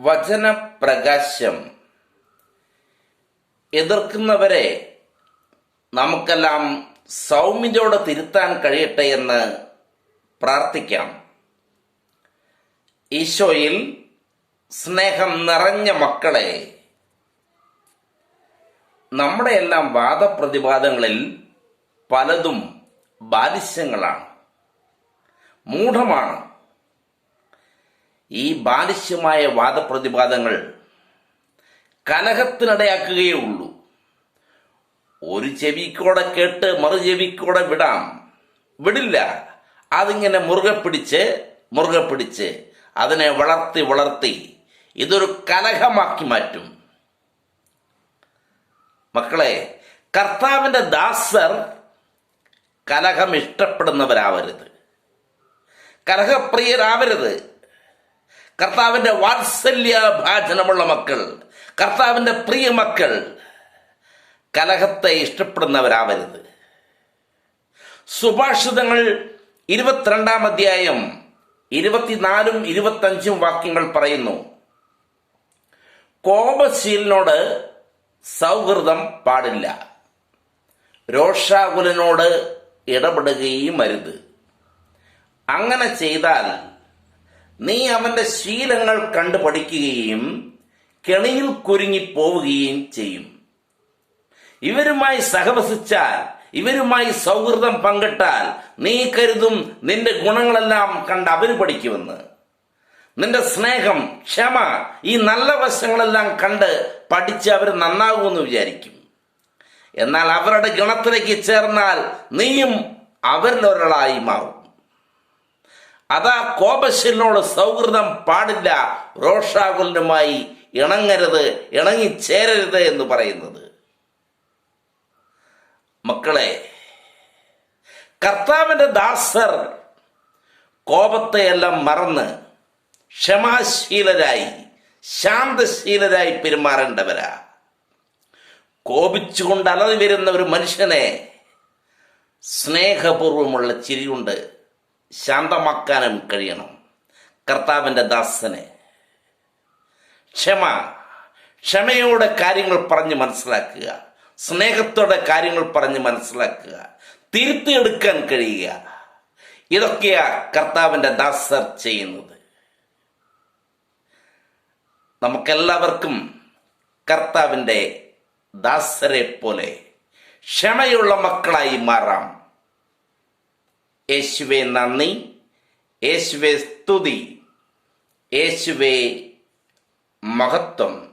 വചനപ്രകാശം എതിർക്കുന്നവരെ നമുക്കെല്ലാം സൗമ്യതയോടെ തിരുത്താൻ കഴിയട്ടെ എന്ന് പ്രാർത്ഥിക്കാം. ഈശോയിൽ സ്നേഹം നിറഞ്ഞ മക്കളെ നമ്മുടെ എല്ലാം വാദപ്രതിവാദങ്ങളിൽ പലതും ബാലിശ്യങ്ങളാണ് മൂഢമാണ്. ഈ ബാലിശ്യമായ വാദപ്രതിവാദങ്ങൾ കലഹത്തിനിടയാക്കുകയേ ഉള്ളൂ ഒരു ചെവിക്കൂടെ കേട്ട് മറു ചെവിക്കൂടെ വിടാം. വിടില്ല. അതിങ്ങനെ മുറുകെ പിടിച്ച് മുറുകെ പിടിച്ച് അതിനെ വളർത്തി വളർത്തി ഇതൊരു കലഹമാക്കി മാറ്റും. മക്കളെ കർത്താവിന്റെ ദാസർ കലഹം ഇഷ്ടപ്പെടുന്നവരാവരുത്. കലഹപ്രിയരാവരുത് കർത്താവിന്റെ വാത്സല്യ ഭാജനമുള്ള മക്കൾ കർത്താവിന്റെ പ്രിയ മക്കൾ കലഹത്തെ ഇഷ്ടപ്പെടുന്നവരാവരുത്. സുഭാഷിതങ്ങൾ ഇരുപത്തിരണ്ടാം അധ്യായം ഇരുപത്തിനാലും ഇരുപത്തഞ്ചും വാക്യങ്ങൾ പറയുന്നു. കോപശീലിനോട് സൗഹൃദം പാടില്ല. രോഷാകുലനോട് ഇടപെടുകയും അരുത്. അങ്ങനെ ചെയ്താൽ നീ അവന്റെ ശീലങ്ങൾ കണ്ടു പഠിക്കുകയും കെണിയിൽ കുരുങ്ങി പോവുകയും ചെയ്യും. ഇവരുമായി സഹവസിച്ചാൽ ഇവരുമായി സൗഹൃദം പങ്കിട്ടാൽ നീ കരുതും നിന്റെ ഗുണങ്ങളെല്ലാം കണ്ട് അവർ പഠിക്കുമെന്ന്. നിന്റെ സ്നേഹം ക്ഷമ ഈ നല്ല വശങ്ങളെല്ലാം കണ്ട് പഠിച്ച് അവർ നന്നാകുമെന്ന് വിചാരിക്കും. എന്നാൽ അവരുടെ ഗണത്തിലേക്ക് ചേർന്നാൽ നീയും അവരിലൊരാളായി മാറും. അതാ കോപശീലിനോട് സൗഹൃദം പാടില്ല. റോഷാകുലനുമായി ഇണങ്ങരുത് ഇണങ്ങിച്ചേരരുത് എന്ന് പറയുന്നത്. മക്കളെ കർത്താവിന്റെ ദാസർ കോപത്തെയെല്ലാം മറന്ന് ക്ഷമാശീലരായി ശാന്തശീലരായി പെരുമാറേണ്ടവരാ. കോപിച്ചുകൊണ്ട് അലറി വരുന്ന ഒരു മനുഷ്യനെ സ്നേഹപൂർവമുള്ള ചിരികൊണ്ട് ശാന്തമാക്കാനും കഴിയണം. കർത്താവിന്റെ ദാസനെ. ക്ഷമ. ക്ഷമയോടെ കാര്യങ്ങൾ പറഞ്ഞ് മനസ്സിലാക്കുക. സ്നേഹത്തോടെ കാര്യങ്ങൾ പറഞ്ഞ് മനസ്സിലാക്കുക. തിരുത്തിയെടുക്കാൻ കഴിയുക. ഇതൊക്കെയാ കർത്താവിന്റെ ദാസർ ചെയ്യുന്നത്. നമുക്കെല്ലാവർക്കും കർത്താവിന്റെ ദാസരെ പോലെ ക്ഷമയുള്ള മക്കളായി മാറാം. യേശുവെ നന്ദി. യേശുവെ സ്തുതി. യേശുവെ മഹത്വം.